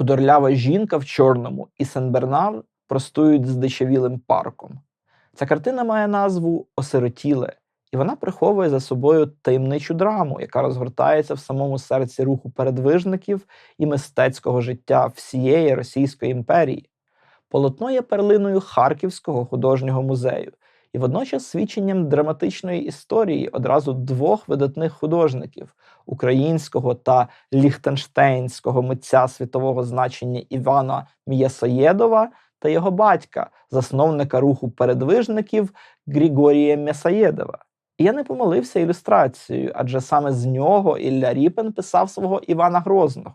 Худорлява жінка в чорному і Сен-Бернар простують з дичавілим парком. Ця картина має назву Осиротіле, і вона приховує за собою таємничу драму, яка розгортається в самому серці руху передвижників і мистецького життя всієї Російської імперії. Полотно є перлиною Харківського художнього музею і водночас свідченням драматичної історії одразу двох видатних художників українського та ліхтенштейнського митця світового значення Івана М'єсоєдова та його батька, засновника руху передвижників Григорія М'ясоєдова. І я не помилився ілюстрацією, адже саме з нього Ілля Ріпен писав свого Івана Грозного.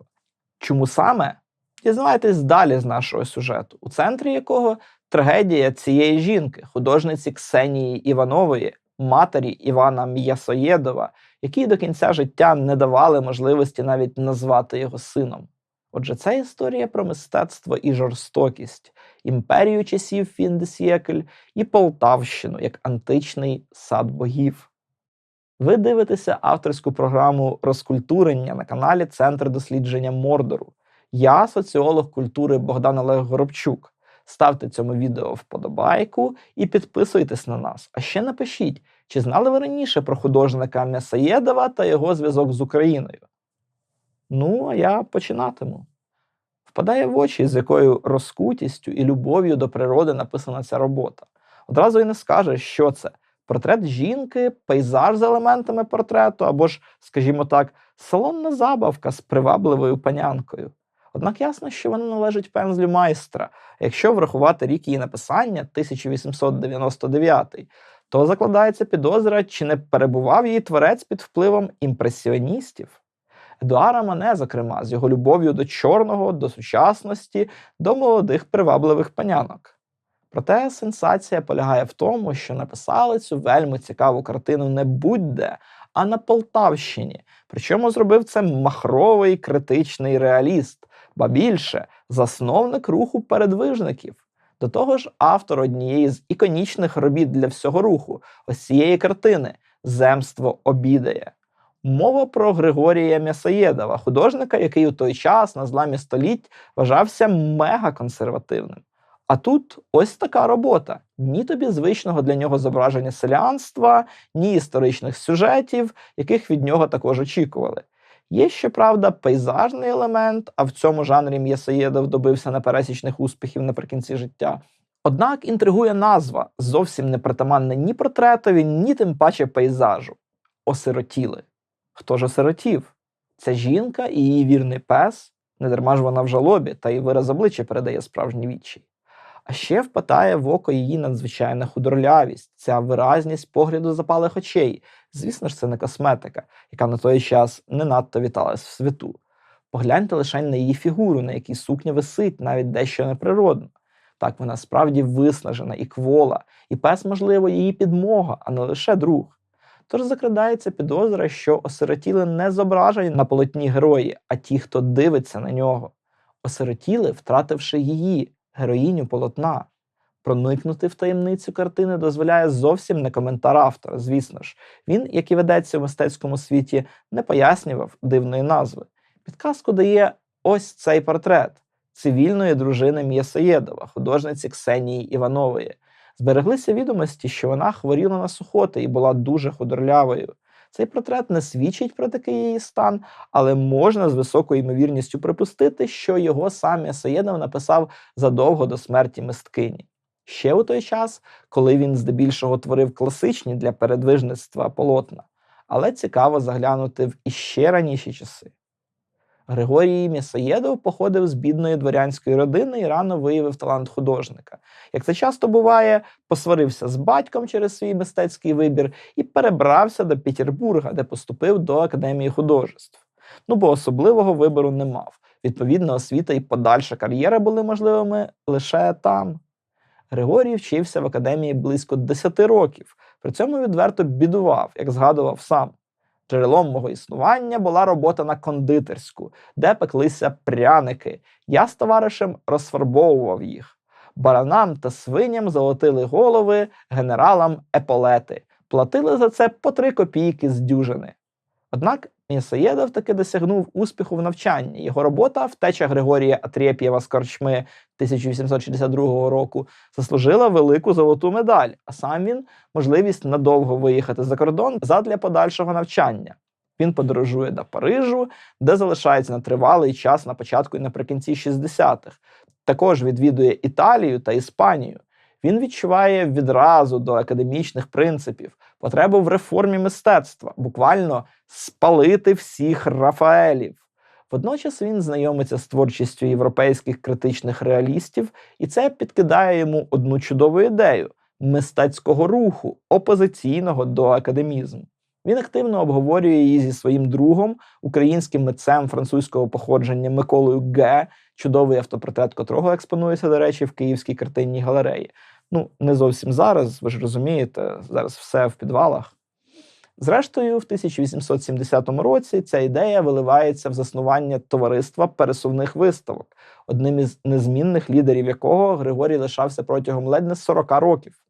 Чому саме? Дізнавайтесь далі з нашого сюжету, у центрі якого трагедія цієї жінки, художниці Ксенії Іванової, матері Івана М'ясоєдова, якій до кінця життя не давали можливості навіть назвати його сином. Отже, це історія про мистецтво і жорстокість, імперію часів Фіндесєкль і Полтавщину як античний сад богів. Ви дивитеся авторську програму розкультурення на каналі Центр дослідження Мордору. Я соціолог культури Богдан Олег Горобчук. Ставте цьому відео вподобайку і підписуйтесь на нас. А ще напишіть, чи знали ви раніше про художника Мясоєдова та його зв'язок з Україною? Ну, а я починатиму. Впадає в очі, з якою розкутістю і любов'ю до природи написана ця робота. Одразу і не скажеш, що це портрет жінки, пейзаж з елементами портрету, або ж, скажімо так, салонна забавка з привабливою панянкою. Однак ясно, що вона належить пензлю майстра. Якщо врахувати рік її написання 1899, то закладається підозра, чи не перебував її творець під впливом імпресіоністів. Едуара Мане, зокрема, з його любов'ю до чорного, до сучасності, до молодих привабливих панянок. Проте сенсація полягає в тому, що написали цю вельми цікаву картину не будь-де, а на Полтавщині. Причому зробив це махровий критичний реаліст, ба більше засновник руху передвижників. До того ж, автор однієї з іконічних робіт для всього руху, ось цієї картини Земство обідає. Мова про Григорія М'ясоєдова, художника, який у той час на зламі століть вважався мега-консервативним. А тут ось така робота: ні тобі звичного для нього зображення селянства, ні історичних сюжетів, яких від нього також очікували. Є, щоправда, пейзажний елемент, а в цьому жанрі М'ясоєдов добився непересічних успіхів наприкінці життя. Однак інтригує назва, зовсім не притаманна ні портретові, ні тим паче пейзажу. Осиротіли. Хто ж осиротів? Це жінка і її вірний пес, не дарма ж вона в жалобі, та й вираз обличчя передає справжній відчай. А ще впадає в око її надзвичайна худорлявість, ця виразність погляду запалих очей. Звісно ж, це не косметика, яка на той час не надто віталась в світу. Погляньте лише на її фігуру, на якій сукня висить, навіть дещо неприродно. Так вона справді виснажена і квола, і пес, можливо, її підмога, а не лише друг. Тож закрадається підозра, що осиротіли не зображені на полотні герої, а ті, хто дивиться на нього. Осиротіли, втративши її, героїню полотна. Проникнути в таємницю картини дозволяє зовсім не коментар автора, звісно ж. Він, як і ведеться в мистецькому світі, не пояснював дивної назви. Підказку дає ось цей портрет цивільної дружини М'ясоєдова, художниці Ксенії Іванової. Збереглися відомості, що вона хворіла на сухоти і була дуже худорлявою. Цей портрет не свідчить про такий її стан, але можна з високою ймовірністю припустити, що його сам Ясаєдов написав задовго до смерті мисткині. Ще у той час, коли він здебільшого творив класичні для передвижництва полотна, але цікаво заглянути в іще раніші часи. Григорій М'ясоєдов походив з бідної дворянської родини і рано виявив талант художника. Як це часто буває, посварився з батьком через свій мистецький вибір і перебрався до Петербурга, де поступив до Академії художеств. Ну бо особливого вибору не мав. Відповідно, освіта і подальша кар'єра були можливими лише там. Григорій вчився в академії близько 10 років, при цьому відверто бідував, як згадував сам. Джерелом мого існування була робота на кондитерську, де пеклися пряники. Я з товаришем розфарбовував їх. Баранам та свиням золотили голови, генералам еполети, платили за це по три копійки з дюжини. Однак М'ясоєдов таки досягнув успіху в навчанні. Його робота Втеча Григорія Атрєп'єва з корчми 1862 року заслужила велику золоту медаль, а сам він можливість надовго виїхати за кордон задля подальшого навчання. Він подорожує до Парижу, де залишається на тривалий час на початку і наприкінці 60-х. Також відвідує Італію та Іспанію. Він відчуває відразу до академічних принципів, потребу в реформі мистецтва, буквально спалити всіх Рафаелів. Водночас він знайомиться з творчістю європейських критичних реалістів, і це підкидає йому одну чудову ідею мистецького руху, опозиційного до академізму. Він активно обговорює її зі своїм другом, українським митцем французького походження Миколою Г, чудовий автопортрет котрого експонується, до речі, в Київській картинній галереї. Ну, не зовсім зараз, ви ж розумієте, зараз все в підвалах. Зрештою, в 1870 році ця ідея виливається в заснування товариства пересувних виставок, одним із незмінних лідерів якого Григорій лишався протягом ледь не 40 років.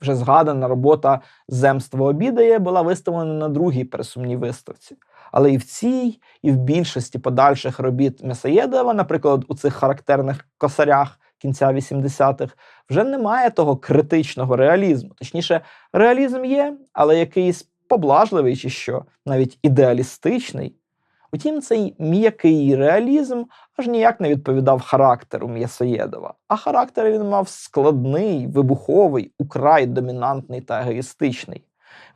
Вже згадана робота Земство обідає була виставлена на другій пересумній виставці. Але і в цій, і в більшості подальших робіт Месаєдова, наприклад, у цих характерних косарях кінця 80-х, вже немає того критичного реалізму. Точніше, реалізм є, але якийсь поблажливий чи що, навіть ідеалістичний. Утім, цей м'який реалізм аж ніяк не відповідав характеру М'ясоєдова, а характер він мав складний, вибуховий, украй домінантний та егоїстичний.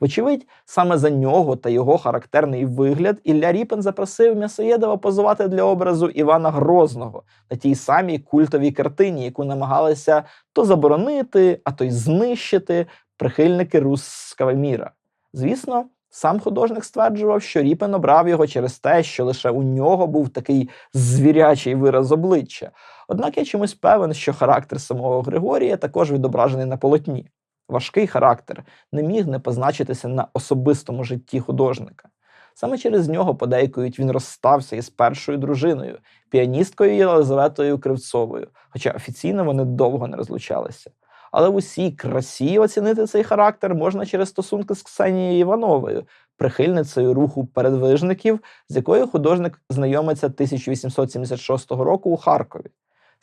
Вочевидь, саме за нього та його характерний вигляд Ілля Ріпен запросив М'ясоєдова позувати для образу Івана Грозного на тій самій культовій картині, яку намагалися то заборонити, а то й знищити прихильники русского міра. Звісно, Сам художник стверджував, що Ріпен обрав його через те, що лише у нього був такий звірячий вираз обличчя. Однак я чомусь певен, що характер самого Григорія також відображений на полотні. Важкий характер не міг не позначитися на особистому житті художника. Саме через нього, подейкують, він розстався із першою дружиною, піаністкою Єлизаветою Кривцовою, хоча офіційно вони довго не розлучалися. Але в усій красі оцінити цей характер можна через стосунки з Ксенією Івановою, прихильницею руху передвижників, з якою художник знайомиться 1876 року у Харкові.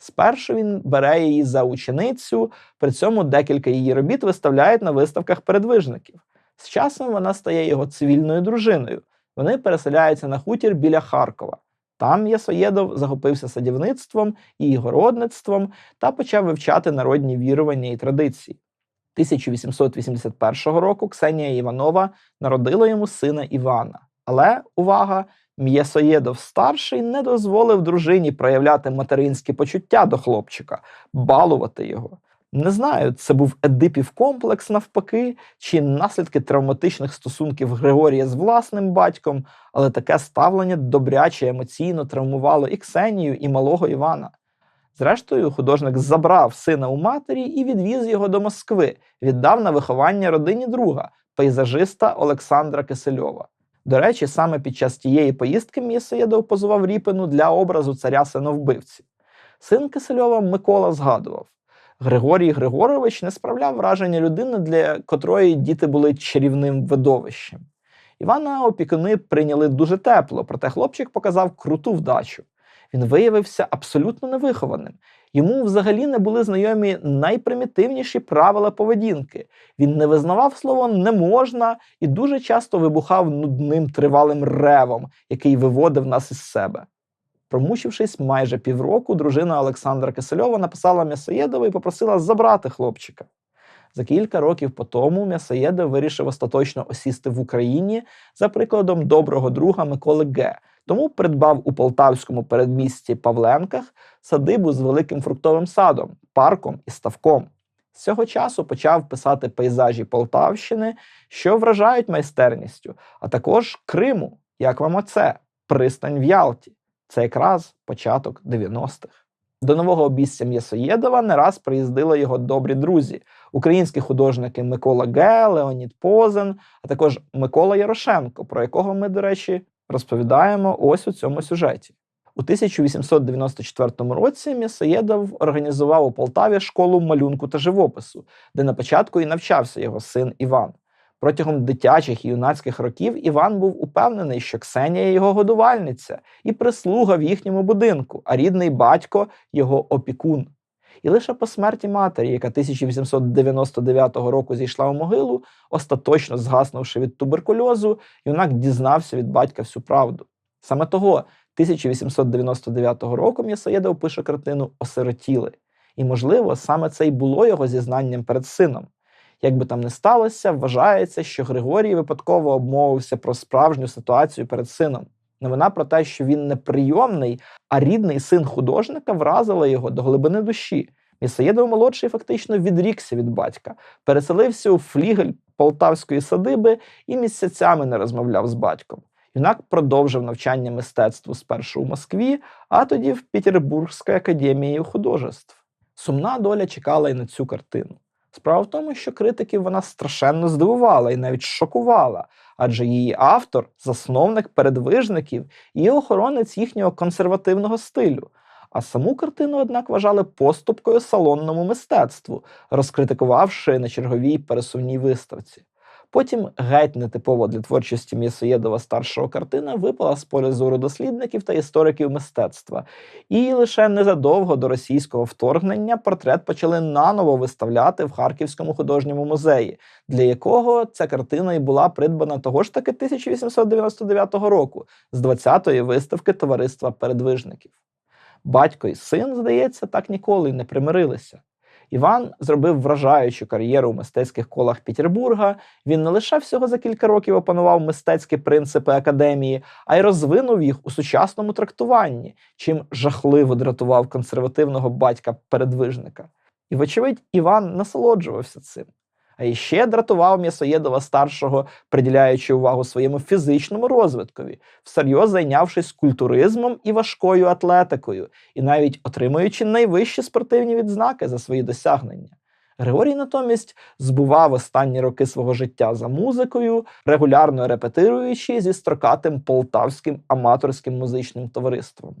Спершу він бере її за ученицю, при цьому декілька її робіт виставляють на виставках передвижників. З часом вона стає його цивільною дружиною. Вони переселяються на хутір біля Харкова. Там Ясоєдов захопився садівництвом і городництвом та почав вивчати народні вірування і традиції. 1881 року Ксенія Іванова народила йому сина Івана. Але увага! М'ясоєдов старший не дозволив дружині проявляти материнські почуття до хлопчика, балувати його. Не знаю, це був Едипів комплекс навпаки, чи наслідки травматичних стосунків Григорія з власним батьком, але таке ставлення добряче емоційно травмувало і Ксенію, і малого Івана. Зрештою, художник забрав сина у матері і відвіз його до Москви, віддав на виховання родині друга, пейзажиста Олександра Кисельова. До речі, саме під час тієї поїздки М'ясоєдов позував Ріпину для образу царя синовбивці. Син Кисельова Микола згадував. Григорій Григорович не справляв враження людини, для котрої діти були чарівним видовищем. Івана опікуни прийняли дуже тепло, проте хлопчик показав круту вдачу. Він виявився абсолютно невихованим. Йому взагалі не були знайомі найпримітивніші правила поведінки. Він не визнавав слово не можна і дуже часто вибухав нудним тривалим ревом, який виводив нас із себе. Промучившись майже півроку, дружина Олександра Кисельова написала М'ясоєдову і попросила забрати хлопчика. За кілька років по тому М'ясоєдов вирішив остаточно осісти в Україні за прикладом доброго друга Миколи Г. Тому придбав у полтавському передмісті Павленках садибу з великим фруктовим садом, парком і ставком. З цього часу почав писати пейзажі Полтавщини, що вражають майстерністю, а також Криму, як вам оце, пристань в Ялті. Це якраз початок 90-х. До нового обіця М'ясоєдова не раз приїздили його добрі друзі, українські художники Микола Ге, Леонід Позен, а також Микола Ярошенко, про якого ми, до речі, розповідаємо ось у цьому сюжеті. У 1894 році М'ясоєдов організував у Полтаві школу малюнку та живопису, де на початку і навчався його син Іван. Протягом дитячих і юнацьких років Іван був упевнений, що Ксенія його годувальниця і прислуга в їхньому будинку, а рідний батько його опікун. І лише по смерті матері, яка 1899 року зійшла у могилу, остаточно згаснувши від туберкульозу, юнак дізнався від батька всю правду. Саме того 1899 року М'ясоєдов пише картину Осиротіли. І, можливо, саме це й було його зізнанням перед сином. Як би там не сталося, вважається, що Григорій випадково обмовився про справжню ситуацію перед сином. Новина про те, що він не прийомний, а рідний син художника вразила його до глибини душі. Місоєдов молодший фактично відрікся від батька, переселився у флігель полтавської садиби і місяцями не розмовляв з батьком. Юнак продовжив навчання мистецтву спершу у Москві, а тоді в Петербурзькій академії художеств. Сумна доля чекала й на цю картину. Справа в тому, що критиків вона страшенно здивувала і навіть шокувала, адже її автор засновник передвижників і охоронець їхнього консервативного стилю. А саму картину, однак, вважали поступкою салонному мистецтву, розкритикувавши на черговій пересувній виставці. Потім геть нетипово для творчості М'ясоєдова старшого картина випала з поля зору дослідників та істориків мистецтва. І лише незадовго до російського вторгнення портрет почали наново виставляти в Харківському художньому музеї, для якого ця картина і була придбана того ж таки 1899 року з 20-ї виставки товариства передвижників. Батько і син, здається, так ніколи не примирилися. Іван зробив вражаючу кар'єру у мистецьких колах Петербурга. Він не лише всього за кілька років опанував мистецькі принципи академії, а й розвинув їх у сучасному трактуванні, чим жахливо дратував консервативного батька передвижника. І, вочевидь, Іван насолоджувався цим. А іще дратував М'ясоєдова старшого, приділяючи увагу своєму фізичному розвиткові, всерйоз зайнявшись культуризмом і важкою атлетикою, і навіть отримуючи найвищі спортивні відзнаки за свої досягнення. Григорій натомість збував останні роки свого життя за музикою, регулярно репетируючи зі строкатим полтавським аматорським музичним товариством.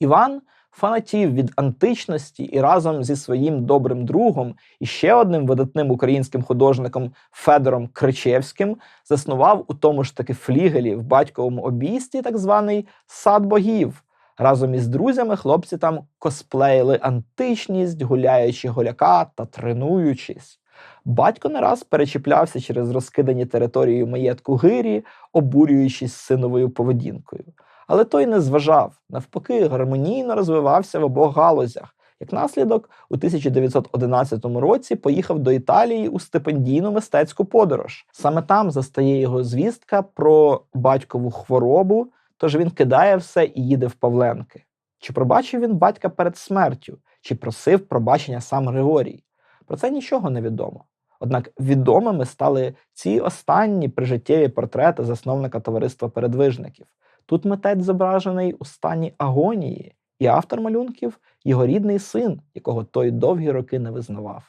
Іван фанатів від античності і разом зі своїм добрим другом і ще одним видатним українським художником Федором Кричевським заснував у тому ж таки флігелі в батьковому обійсті так званий сад богів. Разом із друзями хлопці там косплеїли античність, гуляючи голяка та тренуючись. Батько не раз перечіплявся через розкидані території маєтку гирі, обурюючись синовою поведінкою. Але той не зважав, навпаки, гармонійно розвивався в обох галузях. Як наслідок, у 1911 році поїхав до Італії у стипендійну мистецьку подорож. Саме там застає його звістка про батькову хворобу, тож він кидає все і їде в Павленки. Чи пробачив він батька перед смертю, чи просив пробачення сам Григорій? Про це нічого не відомо. Однак відомими стали ці останні прижиттєві портрети засновника товариства передвижників. Тут митець зображений у стані агонії, і автор малюнків його рідний син, якого той довгі роки не визнавав.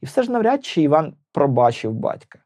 І все ж навряд чи Іван пробачив батька.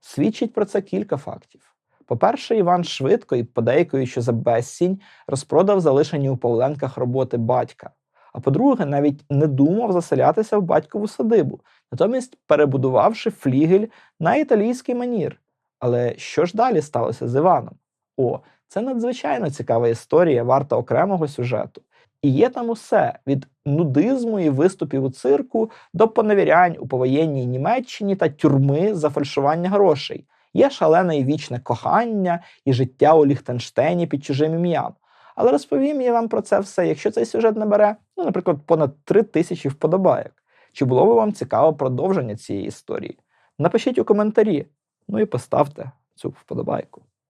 Свідчить про це кілька фактів. По-перше, Іван швидко і подейкуючи за безсінь, розпродав залишені у Павленках роботи батька. А по-друге, навіть не думав заселятися в батькову садибу, натомість перебудувавши флігель на італійський манір. Але що ж далі сталося з Іваном? О, це надзвичайно цікава історія, варта окремого сюжету. І є там усе від нудизму і виступів у цирку до поневірянь у повоєнній Німеччині та тюрми за фальшування грошей. Є шалене і вічне кохання і життя у Ліхтенштейні під чужим ім'ям. Але розповім я вам про це все, якщо цей сюжет набере, ну, наприклад, понад три тисячі вподобайок. Чи було би вам цікаво продовження цієї історії? Напишіть у коментарі, ну і поставте цю вподобайку.